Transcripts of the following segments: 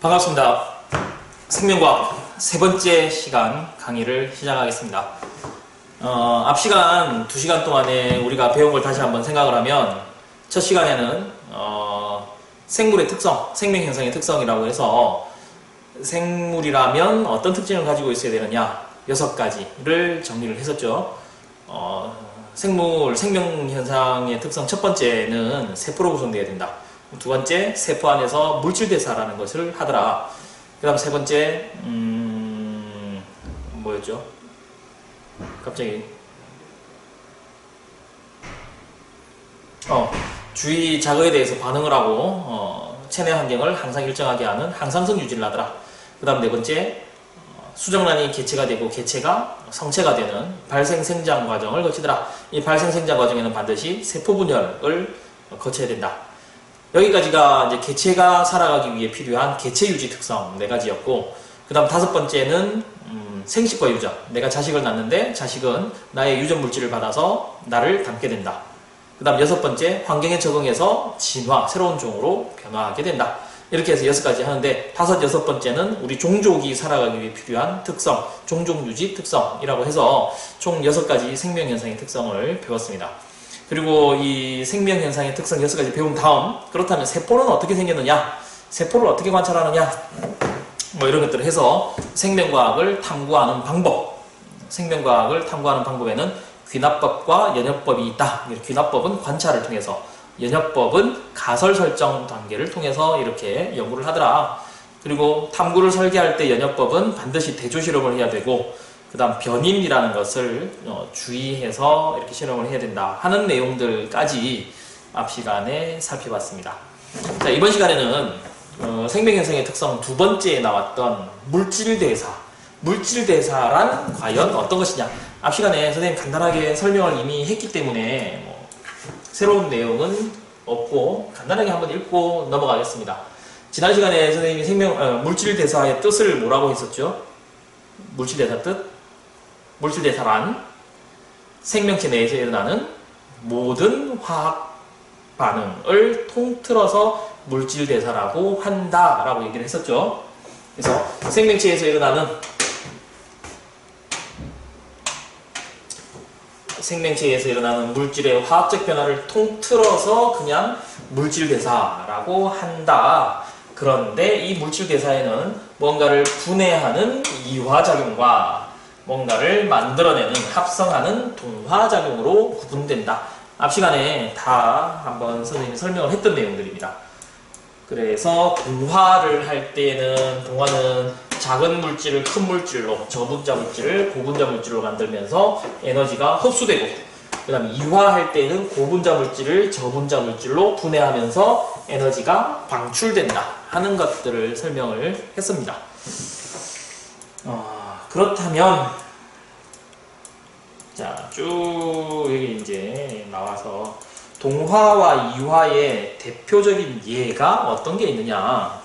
반갑습니다. 생명과학 세 번째 시간 강의를 시작하겠습니다. 어, 앞 시간 두 시간 동안에 우리가 배운 걸 다시 한번 생각을 하면 첫 시간에는 어, 생물의 특성, 생명 현상의 특성이라고 해서 생물이라면 어떤 특징을 가지고 있어야 되느냐 여섯 가지를 정리를 했었죠. 어, 생물 생명 현상의 특성 첫 번째는 세포로 구성되어야 된다. 두 번째 세포 안에서 물질 대사라는 것을 하더라. 그다음 세 번째 음, 뭐였죠? 갑자기 어, 주위 자극에 대해서 반응을 하고 어, 체내 환경을 항상 일정하게 하는 항상성 유지를 하더라. 그다음 네 번째 어, 수정란이 개체가 되고 개체가 성체가 되는 발생 생장 과정을 거치더라. 이 발생 생장 과정에는 반드시 세포 분열을 거쳐야 된다. 여기까지가 이제 개체가 살아가기 위해 필요한 개체 유지 특성 네 가지였고, 그 다음 다섯 번째는 음, 생식과 유전. 내가 자식을 낳는데 자식은 나의 유전 물질을 받아서 나를 닮게 된다. 그 다음 여섯 번째 환경에 적응해서 진화, 새로운 종으로 변화하게 된다. 이렇게 해서 여섯 가지 하는데 다섯 여섯 번째는 우리 종족이 살아가기 위해 필요한 특성, 종족 유지 특성이라고 해서 총 여섯 가지 생명 현상의 특성을 배웠습니다. 그리고 이 생명 현상의 특성 여섯 가지 배운 다음 그렇다면 세포는 어떻게 생겼느냐, 세포를 어떻게 관찰하느냐, 뭐 이런 것들을 해서 생명과학을 탐구하는 방법, 생명과학을 탐구하는 방법에는 귀납법과 연협법이 있다. 귀납법은 관찰을 통해서, 연협법은 가설 설정 단계를 통해서 이렇게 연구를 하더라. 그리고 탐구를 설계할 때 연협법은 반드시 대조 실험을 해야 되고, 그 다음 변인이라는 것을 어, 주의해서 이렇게 실험을 해야 된다 하는 내용들까지 앞 시간에 살펴봤습니다. 자, 이번 시간에는 어, 생명현상의 특성 두 번째에 나왔던 물질대사. 물질대사란 과연 어떤 것이냐? 앞 시간에 선생님 간단하게 설명을 이미 했기 때문에 뭐 새로운 내용은 없고 간단하게 한번 읽고 넘어가겠습니다. 지난 시간에 선생님이 생명 어, 물질대사의 뜻을 뭐라고 했었죠? 물질대사 뜻? 물질대사란 생명체 내에서 일어나는 모든 화학 반응을 통틀어서 물질대사라고 한다라고 얘기를 했었죠. 그래서 생명체에서 일어나는 생명체에서 일어나는 물질의 화학적 변화를 통틀어서 그냥 물질대사라고 한다. 그런데 이 물질대사에는 뭔가를 분해하는 이화작용과 뭔가를 만들어내는 합성하는 동화작용으로 구분된다. 앞 시간에 다 한번 선생님이 설명을 했던 내용들입니다. 그래서 동화를 할 때는 동화는 작은 물질을 큰 물질로 저분자 물질을 고분자 물질로 만들면서 에너지가 흡수되고 그 다음에 이화할 때는 고분자 물질을 저분자 물질로 분해하면서 에너지가 방출된다 하는 것들을 설명을 했습니다. 어, 그렇다면 자, 쭉 여기 이제 나와서 동화와 이화의 대표적인 예가 어떤 게 있느냐?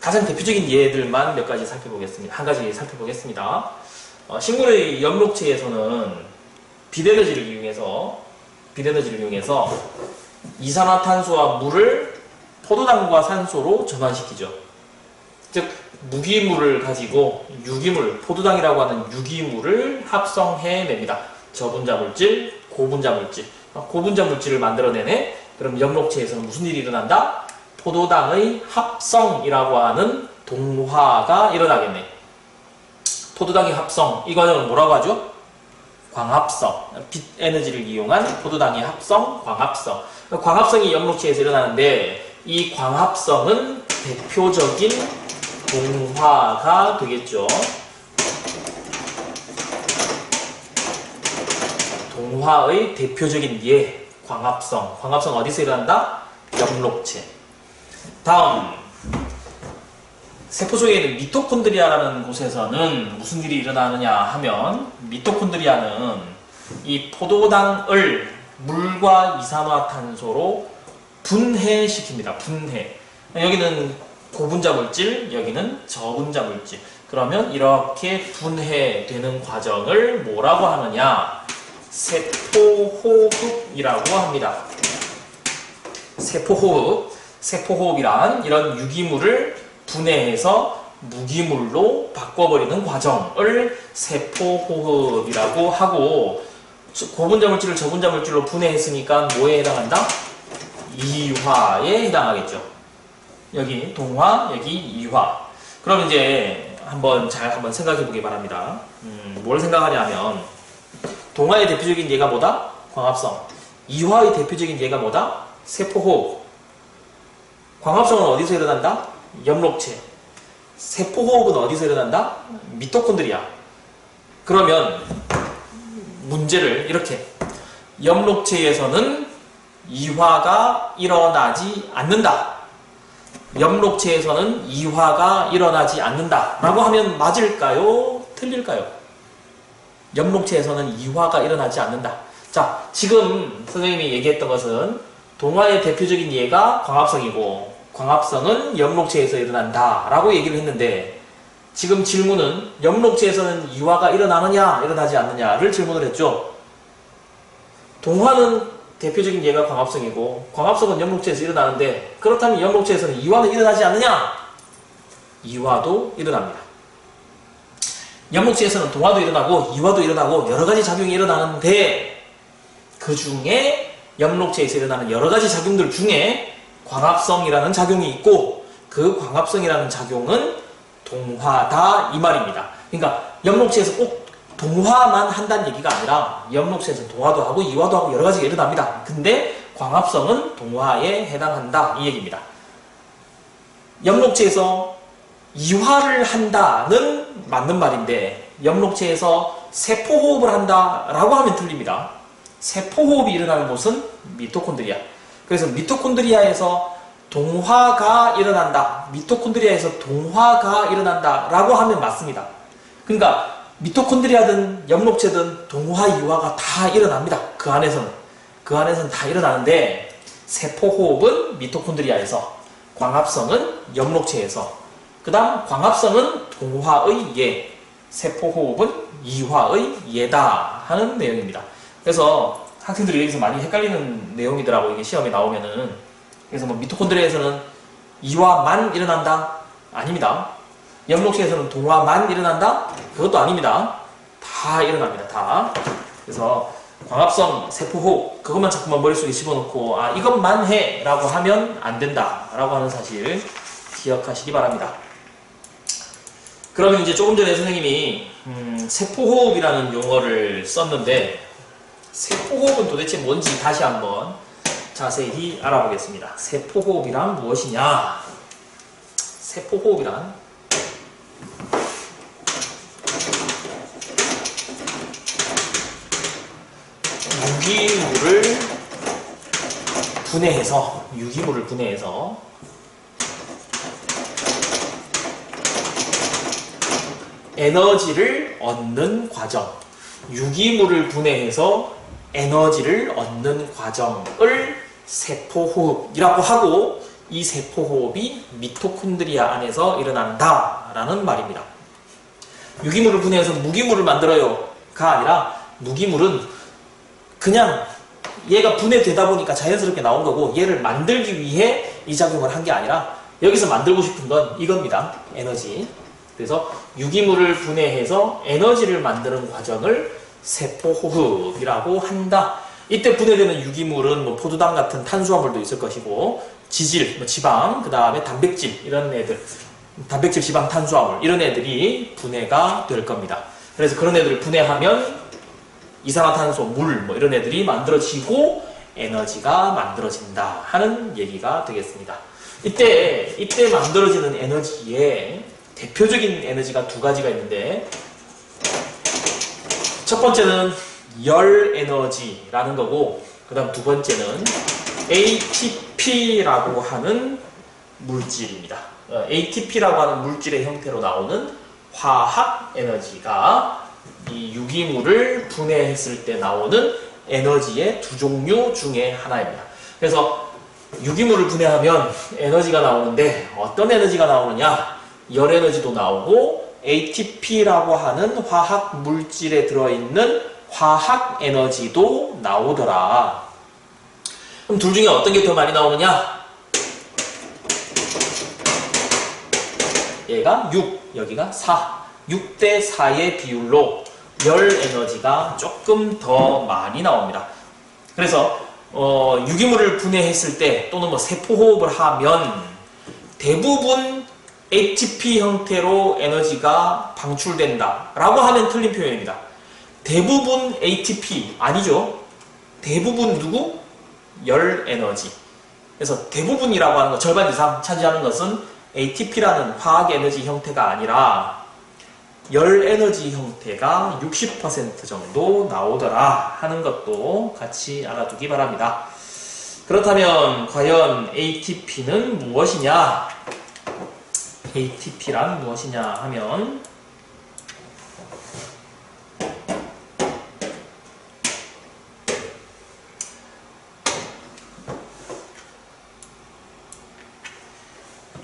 가장 대표적인 예들만 몇 가지 살펴보겠습니다. 한 가지 살펴보겠습니다. 어, 식물의 염록체에서는 비대너지를 이용해서 비대너지를 이용해서 이산화탄소와 물을 포도당과 산소로 전환시키죠. 즉 무기물을 가지고 유기물, 포도당이라고 하는 유기물을 합성해냅니다. 저분자 물질, 고분자 물질. 고분자 물질을 만들어내네. 그럼 염록체에서는 무슨 일이 일어난다? 포도당의 합성이라고 하는 동화가 일어나겠네. 포도당의 합성, 이 과정을 뭐라고 하죠? 광합성, 빛 에너지를 이용한 포도당의 합성, 광합성. 광합성이 염록체에서 일어나는데 이 광합성은 대표적인 동화가 되겠죠. 동화의 대표적인 예, 광합성. 광합성 어디서 일어난다? 염록체. 다음, 세포 속에 있는 미토콘드리아라는 곳에서는 무슨 일이 일어나느냐 하면 미토콘드리아는 이 포도당을 물과 이산화탄소로 분해시킵니다. 분해. 여기는 고분자 물질, 여기는 저분자 물질. 그러면 이렇게 분해되는 과정을 뭐라고 하느냐? 세포호흡이라고 합니다. 세포호흡. 세포호흡이란 이런 유기물을 분해해서 무기물로 바꿔버리는 과정을 세포호흡이라고 하고 고분자 물질을 저분자 물질로 분해했으니까 뭐에 해당한다? 이화에 해당하겠죠. 여기 동화, 여기 이화. 그럼 이제 한번 잘 한번 생각해 보기 바랍니다. 음, 뭘 생각하냐면 동화의 대표적인 예가 뭐다? 광합성. 이화의 대표적인 예가 뭐다? 세포호흡. 광합성은 어디서 일어난다? 엽록체. 세포호흡은 어디서 일어난다? 미토콘드리아. 그러면 문제를 이렇게 엽록체에서는 이화가 일어나지 않는다. 엽록체에서는 이화가 일어나지 않는다. 라고 하면 맞을까요? 틀릴까요? 엽록체에서는 이화가 일어나지 않는다. 자, 지금 선생님이 얘기했던 것은 동화의 대표적인 예가 광합성이고 광합성은 엽록체에서 일어난다. 라고 얘기를 했는데 지금 질문은 엽록체에서는 이화가 일어나느냐, 일어나지 않느냐를 질문을 했죠. 동화는 대표적인 예가 광합성이고 광합성은 엽록체에서 일어나는데 그렇다면 엽록체에서는 이화는 일어나지 않느냐? 이화도 일어납니다. 엽록체에서는 동화도 일어나고 이화도 일어나고 여러 가지 작용이 일어나는데 그 중에 엽록체에서 일어나는 여러 가지 작용들 중에 광합성이라는 작용이 있고 그 광합성이라는 작용은 동화다 이 말입니다. 그러니까 엽록체에서 꼭 동화만 한다는 얘기가 아니라 엽록체에서 동화도 하고 이화도 하고 여러 가지가 일어납니다. 근데 광합성은 동화에 해당한다 이 얘기입니다. 엽록체에서 이화를 한다는 맞는 말인데 엽록체에서 세포호흡을 한다라고 하면 틀립니다. 세포호흡이 일어나는 곳은 미토콘드리아. 그래서 미토콘드리아에서 동화가 일어난다. 미토콘드리아에서 동화가 일어난다 라고 하면 맞습니다. 그러니까 미토콘드리아든 엽록체든 동화 이화가 다 일어납니다. 그 안에서는 그 안에서는 다 일어나는데 세포호흡은 미토콘드리아에서 광합성은 엽록체에서 그 다음 광합성은 동화의 예, 세포호흡은 이화의 예다 하는 내용입니다. 그래서 학생들이 여기서 많이 헷갈리는 내용이더라고 이게 시험에 나오면은 그래서 뭐 미토콘드리아에서는 이화만 일어난다 아닙니다. 엽록체에서는 동화만 일어난다 그것도 아닙니다. 다 일어납니다. 다. 그래서 광합성 세포호흡 그것만 자꾸만 머릿속에 집어넣고 아 이것만 해 라고 하면 안 된다 라고 하는 사실 기억하시기 바랍니다. 그러면 이제 조금 전에 선생님이 음, 세포호흡이라는 용어를 썼는데 세포호흡은 도대체 뭔지 다시 한번 자세히 알아보겠습니다. 세포호흡이란 무엇이냐? 세포호흡이란 유기물을 분해해서 유기물을 분해해서 에너지를 얻는 과정. 유기물을 분해해서 에너지를 얻는 과정을 세포호흡이라고 하고 이 세포호흡이 미토콘드리아 안에서 일어난다 라는 말입니다. 유기물을 분해해서 무기물을 만들어요 가 아니라 무기물은 그냥 얘가 분해되다 보니까 자연스럽게 나온 거고 얘를 만들기 위해 이 작용을 한 게 아니라 여기서 만들고 싶은 건 이겁니다. 에너지. 그래서 유기물을 분해해서 에너지를 만드는 과정을 세포호흡이라고 한다. 이때 분해되는 유기물은 뭐 포도당 같은 탄수화물도 있을 것이고 지질, 뭐 지방, 그 다음에 단백질 이런 애들, 단백질, 지방, 탄수화물 이런 애들이 분해가 될 겁니다. 그래서 그런 애들을 분해하면 이산화탄소, 물 뭐 이런 애들이 만들어지고 에너지가 만들어진다 하는 얘기가 되겠습니다. 이때 이때 만들어지는 에너지에 대표적인 에너지가 두 가지가 있는데 첫 번째는 열 에너지라는 거고 그 다음 두 번째는 ATP라고 하는 물질입니다. 어, ATP라고 하는 물질의 형태로 나오는 화학 에너지가 이 유기물을 분해했을 때 나오는 에너지의 두 종류 중에 하나입니다. 그래서 유기물을 분해하면 에너지가 나오는데 어떤 에너지가 나오느냐? 열 에너지도 나오고 ATP라고 하는 화학 물질에 들어있는 화학 에너지도 나오더라. 그럼 둘 중에 어떤 게 더 많이 나오느냐? 얘가 6, 여기가 4. 6대 4의 비율로 열 에너지가 조금 더 많이 나옵니다. 그래서 어, 유기물을 분해했을 때 또는 뭐 세포 호흡을 하면 대부분 ATP 형태로 에너지가 방출된다 라고 하면 틀린 표현입니다. 대부분 ATP 아니죠. 대부분 누구? 열 에너지. 그래서 대부분이라고 하는 것 절반 이상 차지하는 것은 ATP라는 화학 에너지 형태가 아니라 열 에너지 형태가 60% 정도 나오더라 하는 것도 같이 알아두기 바랍니다. 그렇다면 과연 ATP는 무엇이냐? ATP란 무엇이냐 하면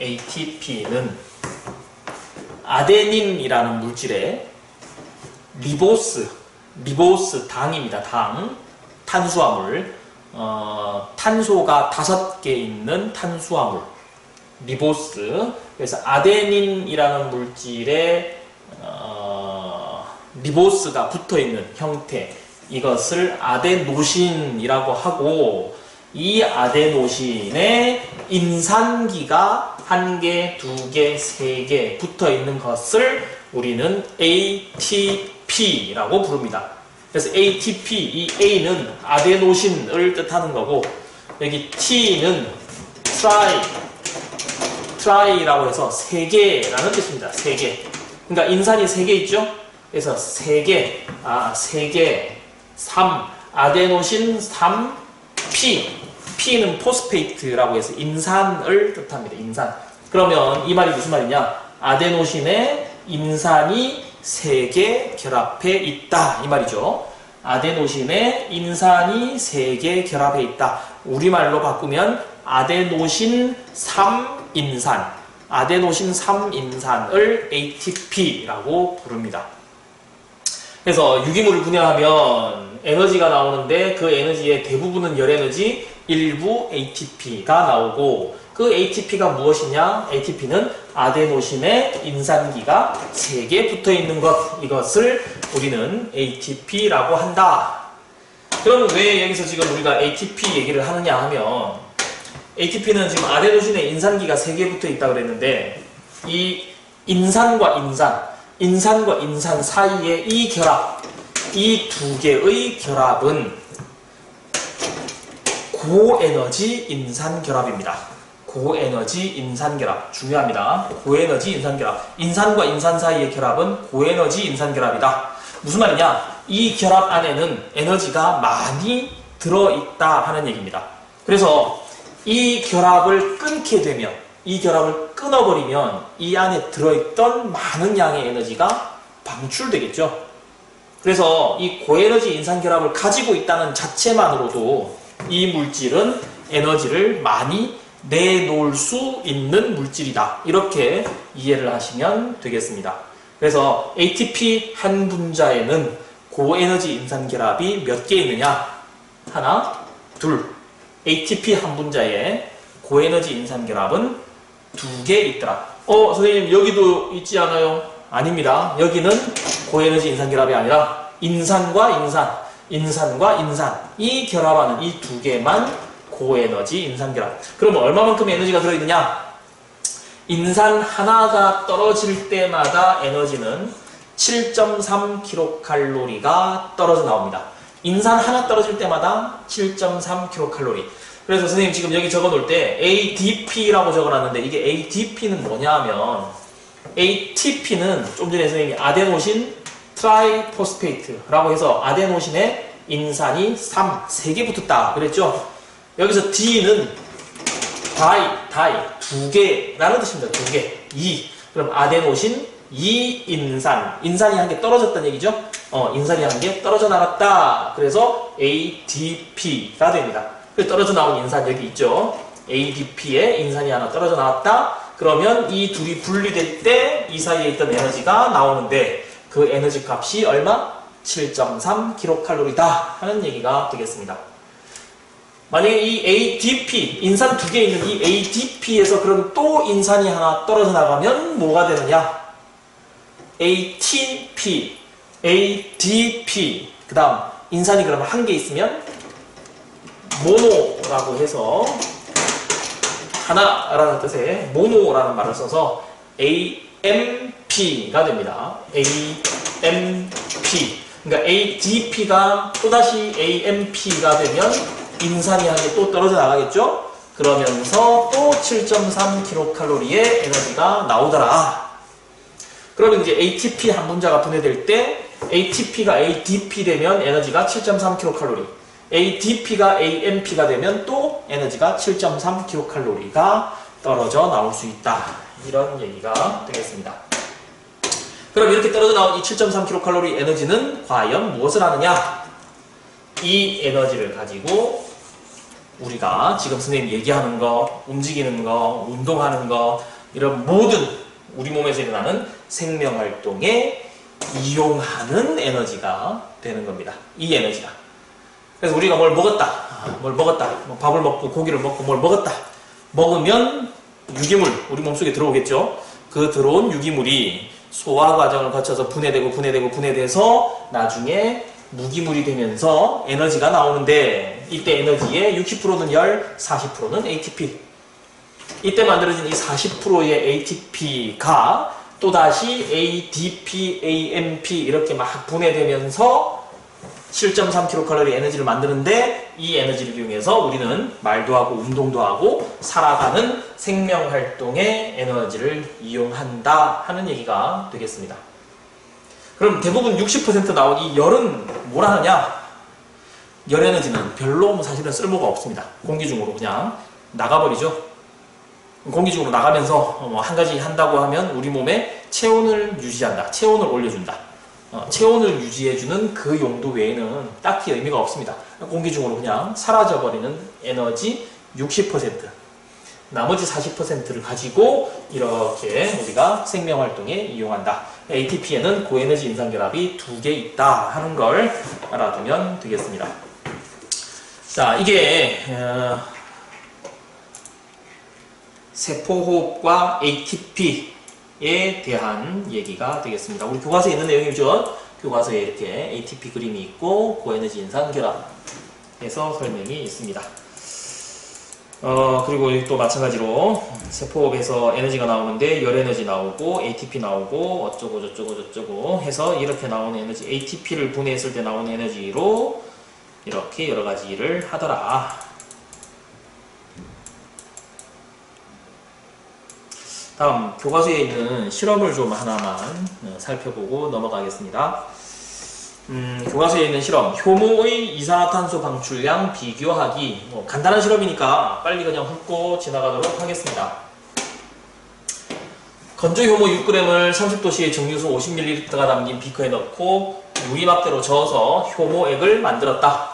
ATP는 아데닌이라는 물질의 리보스, 리보스 당입니다. 당, 탄수화물, 어, 탄소가 다섯 개 있는 탄수화물, 리보스. 그래서 아데닌이라는 물질의 어, 리보스가 붙어 있는 형태, 이것을 아데노신이라고 하고 이 아데노신에 인산기가 한 개, 두 개, 세 개 붙어 있는 것을 우리는 ATP라고 부릅니다. 그래서 ATP, 이 A는 아데노신을 뜻하는 거고, 여기 T는 트라이, 트라이라고 해서 세 개라는 뜻입니다. 세 개. 그러니까 인산이 세 개 있죠? 그래서 세 개, 아, 세 개, 3, 아데노신 3, P. P는 포스페이트라고 해서 인산을 뜻합니다. 인산. 그러면 이 말이 무슨 말이냐? 아데노신에 인산이 3개 결합해 있다. 이 말이죠. 아데노신에 인산이 3개 결합해 있다. 우리말로 바꾸면 아데노신 3인산. 아데노신 3인산을 ATP라고 부릅니다. 그래서 유기물을 분해하면 에너지가 나오는데 그 에너지의 대부분은 열에너지, 일부 ATP가 나오고 그 ATP가 무엇이냐? ATP는 아데노신에 인산기가 3개 붙어 있는 것 이것을 우리는 ATP라고 한다. 그럼 왜 여기서 지금 우리가 ATP 얘기를 하느냐 하면 ATP는 지금 아데노신에 인산기가 3개 붙어 있다 그랬는데 이 인산과 인산, 인산과 인산 사이의 이 결합, 이 두 개의 결합은 고에너지 인산 결합입니다. 고에너지 인산 결합 중요합니다. 고에너지 인산 결합. 인산과 인산 사이의 결합은 고에너지 인산 결합이다. 무슨 말이냐? 이 결합 안에는 에너지가 많이 들어있다 하는 얘기입니다. 그래서 이 결합을 끊게 되면 이 결합을 끊어버리면 이 안에 들어있던 많은 양의 에너지가 방출되겠죠. 그래서 이 고에너지 인산 결합을 가지고 있다는 자체만으로도 이 물질은 에너지를 많이 내놓을 수 있는 물질이다. 이렇게 이해를 하시면 되겠습니다. 그래서 ATP 한 분자에는 고에너지 인산 결합이 몇 개 있느냐? 하나, 둘. ATP 한 분자에 고에너지 인산 결합은 두 개 있더라. 어, 선생님, 여기도 있지 않아요? 아닙니다. 여기는 고에너지 인산 결합이 아니라 인산과 인산, 인산과 인산. 이 결합하는 이 두 개만 고에너지 인산 결합. 그러면 얼마만큼 에너지가 들어있느냐? 인산 하나가 떨어질 때마다 에너지는 7.3kcal가 떨어져 나옵니다. 인산 하나 떨어질 때마다 7.3kcal. 그래서 선생님 지금 여기 적어 놓을 때 ADP라고 적어 놨는데 이게 ADP는 뭐냐 하면 ATP는 좀 전에 선생님이 아데노신 트라이포스페이트라고 해서 아데노신에 인산이 3, 3개 붙었다 그랬죠? 여기서 D는 다이, 다이, 두 개라는 뜻입니다. 두 개. 2. 그럼 아데노신 2 인산. 인산이 한 개 떨어졌다는 얘기죠? 어, 인산이 한 개 떨어져 나갔다. 그래서 ADP가 됩니다. 그 떨어져 나온 인산 여기 있죠? ADP에 인산이 하나 떨어져 나왔다. 그러면 이 둘이 분리될 때 이 사이에 있던 에너지가 나오는데 그 에너지 값이 얼마? 7.3kcal다 하는 얘기가 되겠습니다. 만약에 이 ADP, 인산 두 개 있는 이 ADP에서 그럼 또 인산이 하나 떨어져 나가면 뭐가 되느냐? ATP, ADP. 그 다음, 인산이 그러면 한 개 있으면 모노라고 해서 하나라는 뜻의 모노라는 말을 써서 AMP 가 됩니다. AMP. 그러니까 ADP가 또다시 AMP가 되면 인산이 한개또 떨어져 나가겠죠? 그러면서 또 7.3kcal의 에너지가 나오더라. 그러면 이제 ATP 한 분자가 분해될 때 ATP가 ADP 되면 에너지가 7.3kcal, ADP가 AMP가 되면 또 에너지가 7.3kcal가 떨어져 나올 수 있다. 이런 얘기가 되겠습니다. 그럼 이렇게 떨어져 나온 이 7.3kcal 에너지는 과연 무엇을 하느냐? 이 에너지를 가지고 우리가 지금 선생님 얘기하는 거, 움직이는 거, 운동하는 거, 이런 모든 우리 몸에서 일어나는 생명 활동에 이용하는 에너지가 되는 겁니다. 이 에너지가. 그래서 우리가 뭘 먹었다, 아, 뭘 먹었다, 뭐 밥을 먹고 고기를 먹고 뭘 먹었다. 먹으면 유기물 우리 몸속에 들어오겠죠. 그 들어온 유기물이 소화 과정을 거쳐서 분해되고 분해되고 분해돼서 나중에 무기물이 되면서 에너지가 나오는데 이때 에너지의 60%는 열, 40%는 ATP. 이때 만들어진 이 40%의 ATP가 또다시 ADP, AMP 이렇게 막 분해되면서 7.3kcal 에너지를 만드는데 이 에너지를 이용해서 우리는 말도 하고 운동도 하고 살아가는 생명 활동의 에너지를 이용한다 하는 얘기가 되겠습니다. 그럼 대부분 60% 나온 이 열은 뭘 하느냐? 열 에너지는 별로 뭐 사실은 쓸모가 없습니다. 공기 중으로 그냥 나가버리죠. 공기 중으로 나가면서 뭐한 가지 한다고 하면 우리 몸의 체온을 유지한다. 체온을 올려준다. 어, 체온을 유지해주는 그 용도 외에는 딱히 의미가 없습니다. 공기 중으로 그냥 사라져버리는 에너지 60%. 나머지 40%를 가지고 이렇게 우리가 생명 활동에 이용한다. ATP에는 고에너지 인산결합이 두 개 있다 하는 걸 알아두면 되겠습니다. 자, 이게 어, 세포호흡과 ATP 에 대한 얘기가 되겠습니다. 우리 교과서에 있는 내용이죠. 교과서에 이렇게 ATP 그림이 있고 고에너지 인산 결합에서 설명이 있습니다. 어, 그리고 또 마찬가지로 세포호흡에서 에너지가 나오는데 열 에너지 나오고 ATP 나오고 어쩌고 저쩌고 저쩌고 해서 이렇게 나오는 에너지 ATP를 분해했을 때 나오는 에너지로 이렇게 여러 가지 일을 하더라. 다음 교과서에 있는 실험을 좀 하나만 어, 살펴보고 넘어가겠습니다. 음, 교과서에 있는 실험 효모의 이산화탄소 방출량 비교하기 뭐 간단한 실험이니까 빨리 그냥 훑고 지나가도록 하겠습니다. 건조 효모 6g을 30도씨의 정유수 50ml가 담긴 비커에 넣고 유리막대로 저어서 효모액을 만들었다.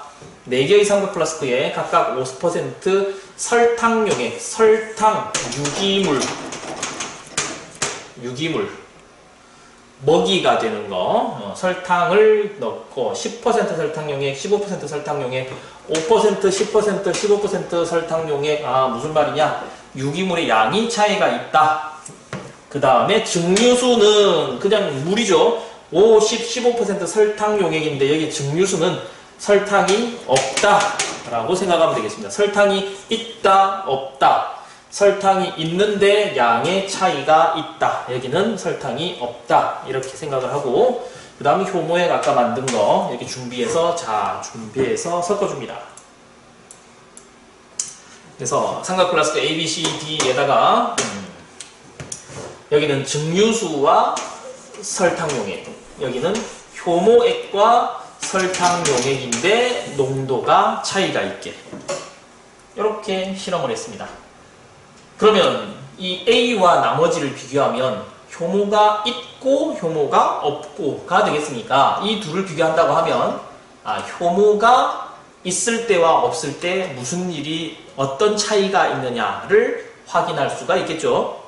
4개의 삼각 플라스크에 각각 50% 설탕용액, 설탕, 유기물, 유기물, 먹이가 되는 거, 어, 설탕을 넣고 10% 설탕용액, 15% 설탕용액, 5%, 10%, 15% 설탕용액, 아, 무슨 말이냐? 유기물의 양이 차이가 있다. 그 다음에 증류수는 그냥 물이죠. 5, 10, 15% 설탕 용액인데 여기 증류수는 설탕이 없다 라고 생각하면 되겠습니다. 설탕이 있다, 없다. 설탕이 있는데 양의 차이가 있다. 여기는 설탕이 없다. 이렇게 생각을 하고 그 다음에 효모액 아까 만든 거 이렇게 준비해서 자 준비해서 섞어줍니다. 그래서 삼각 플라스크 A, B, C, D에다가 음, 여기는 증류수와 설탕용액, 여기는 효모액과 설탕용액인데 농도가 차이가 있게 이렇게 실험을 했습니다. 그러면 이 A와 나머지를 비교하면 효모가 있고 효모가 없고가 되겠습니까? 이 둘을 비교한다고 하면 아, 효모가 있을 때와 없을 때 무슨 일이 어떤 차이가 있느냐를 확인할 수가 있겠죠.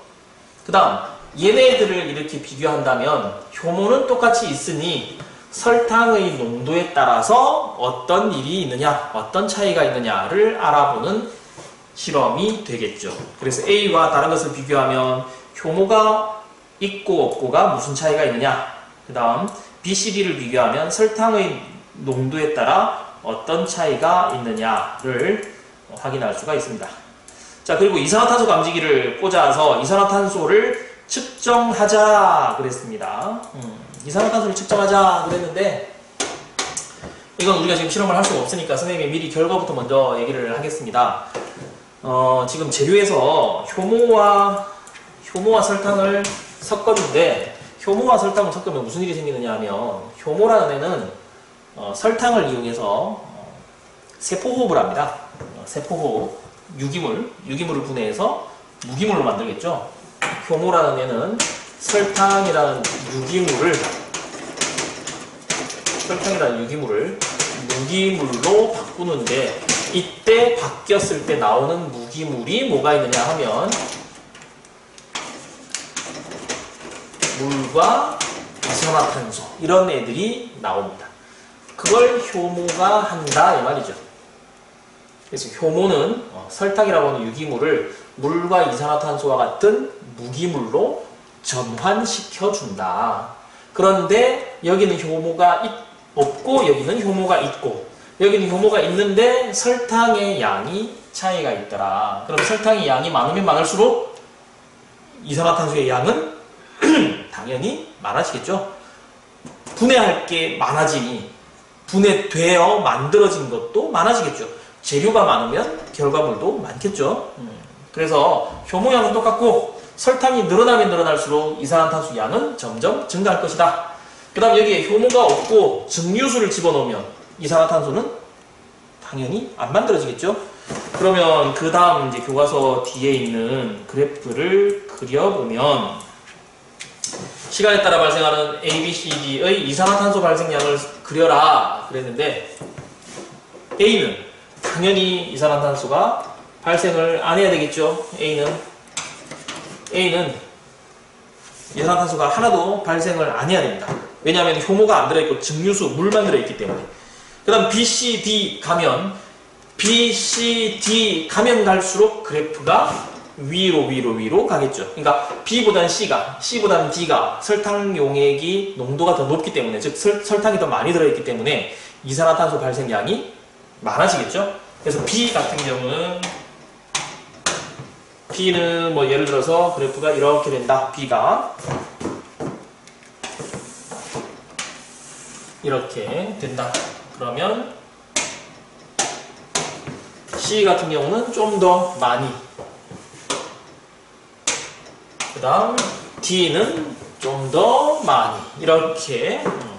그 다음 얘네들을 이렇게 비교한다면 효모는 똑같이 있으니 설탕의 농도에 따라서 어떤 일이 있느냐, 어떤 차이가 있느냐를 알아보는 실험이 되겠죠. 그래서 A와 다른 것을 비교하면 효모가 있고 없고가 무슨 차이가 있느냐. 그 다음 B, C, D를 비교하면 설탕의 농도에 따라 어떤 차이가 있느냐를 확인할 수가 있습니다. 자, 그리고 이산화탄소 감지기를 꽂아서 이산화탄소를 측정하자 그랬습니다. 음, 이산화탄소를 측정하자 그랬는데 이건 우리가 지금 실험을 할 수가 없으니까 선생님이 미리 결과부터 먼저 얘기를 하겠습니다. 어, 지금 재료에서 효모와 효모와 설탕을 섞었는데 효모와 설탕을 섞으면 무슨 일이 생기느냐 하면 효모라는 애는 어, 설탕을 이용해서 어, 세포호흡을 합니다. 어, 세포호흡, 유기물, 유기물을 분해해서 무기물로 만들겠죠. 효모라는 애는 설탕이라는 유기물을 설탕이라는 유기물을 무기물로 바꾸는데 이때 바뀌었을 때 나오는 무기물이 뭐가 있느냐 하면 물과 이산화탄소 이런 애들이 나옵니다. 그걸 효모가 한다 이 말이죠. 그래서 효모는 어, 설탕이라고 하는 유기물을 물과 이산화탄소와 같은 무기물로 전환시켜 준다. 그런데 여기는 효모가 있- 없고 여기는 효모가 있고 여기는 효모가 있는데 설탕의 양이 차이가 있더라. 그럼 설탕의 양이 많으면 많을수록 이산화탄소의 양은 당연히 많아지겠죠. 분해할 게 많아지니 분해되어 만들어진 것도 많아지겠죠. 재료가 많으면 결과물도 많겠죠. 음, 그래서 효모양은 똑같고 설탕이 늘어나면 늘어날수록 이산화탄소 양은 점점 증가할 것이다. 그 다음 여기에 효모가 없고 증류수를 집어넣으면 이산화탄소는 당연히 안 만들어지겠죠. 그러면 그 다음 이제 교과서 뒤에 있는 그래프를 그려보면 시간에 따라 발생하는 A, B, C, D의 이산화탄소 발생량을 그려라 그랬는데 A는 당연히 이산화탄소가 발생을 안 해야 되겠죠. A는 A는 이산화탄소가 하나도 발생을 안 해야 됩니다. 왜냐하면 효모가 안 들어있고 증류수 물만 들어있기 때문에. 그 다음 B, C, D 가면 B, C, D 가면 갈수록 그래프가 위로 위로 위로 가겠죠. 그러니까 B보다는 C가, C보다는 D가 설탕 용액이 농도가 더 높기 때문에 즉 설, 설탕이 더 많이 들어있기 때문에 이산화탄소 발생량이 많아지겠죠. 그래서 B 같은 경우는 B는 뭐 예를 들어서 그래프가 이렇게 된다. B가 이렇게 된다. 그러면 C 같은 경우는 좀 더 많이. 그 다음 D는 좀 더 많이. 이렇게 음,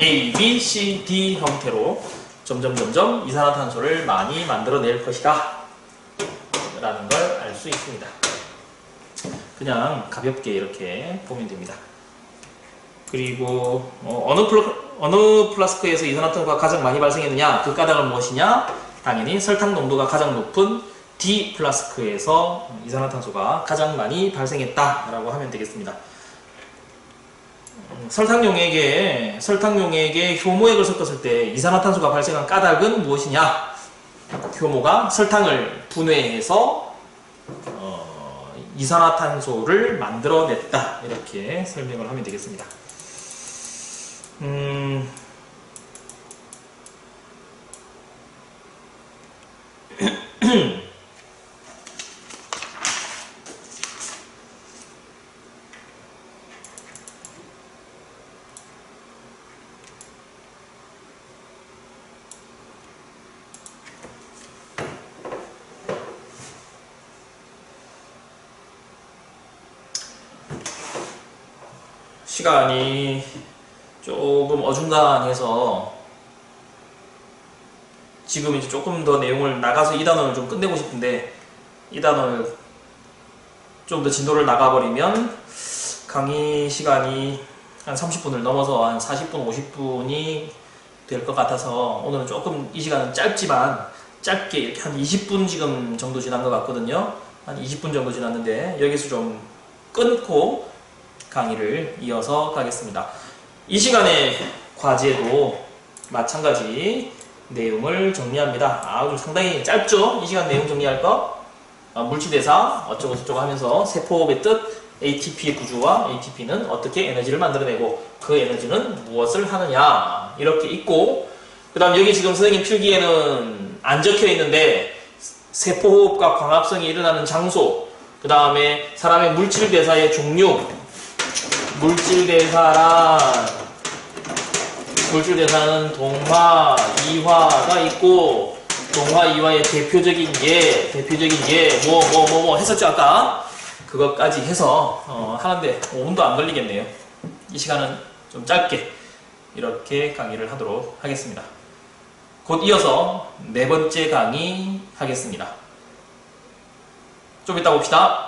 A, B, C, D 형태로 점점 점점 이산화탄소를 많이 만들어낼 것이다. 라는 걸 알 수 있습니다. 그냥 가볍게 이렇게 보면 됩니다. 그리고 어, 느 플라, 어느 플라스크에서 이산화탄소가 가장 많이 발생했느냐 그 까닭은 무엇이냐 당연히 설탕 농도가 가장 높은 D 플라스크에서 이산화탄소가 가장 많이 발생했다 라고 하면 되겠습니다. 음, 설탕 용액에 설탕 용액에 효모액을 섞었을 때 이산화탄소가 발생한 까닭은 무엇이냐? 효모가 설탕을 분해해서 어, 이산화탄소를 만들어냈다 이렇게 설명을 하면 되겠습니다. 음, 시간이 조금 어중간해서 지금 이제 조금 더 내용을 나가서 이 단원을 좀 끝내고 싶은데 이 단원을 좀 더 진도를 나가버리면 강의 시간이 한 30분을 넘어서 한 40분, 50분이 될 것 같아서 오늘은 조금 이 시간은 짧지만 짧게 이렇게 한 20분 지금 정도 지난 것 같거든요. 한 20분 정도 지났는데 여기서 좀 끊고 강의를 이어서 가겠습니다. 이 시간에 과제도 마찬가지 내용을 정리합니다. 아주 상당히 짧죠? 이 시간 내용 정리할 거. 아, 물질대사 어쩌고 저쩌고 하면서 세포의 뜻, ATP의 구조와 ATP는 어떻게 에너지를 만들어내고 그 에너지는 무엇을 하느냐 이렇게 있고 그 다음 여기 지금 선생님 필기에는 안 적혀 있는데 세포호흡과 광합성이 일어나는 장소 그 다음에 사람의 물질 대사의 종류 물질대사란 물질대사는 동화, 이화가 있고 동화, 이화의 대표적인 예, 대표적인 예, 뭐, 뭐, 뭐, 뭐 했었죠 아까? 그것까지 해서 어, 하는데 5분도 안 걸리겠네요. 이 시간은 좀 짧게 이렇게 강의를 하도록 하겠습니다. 곧 이어서 네 번째 강의 하겠습니다. 좀 이따 봅시다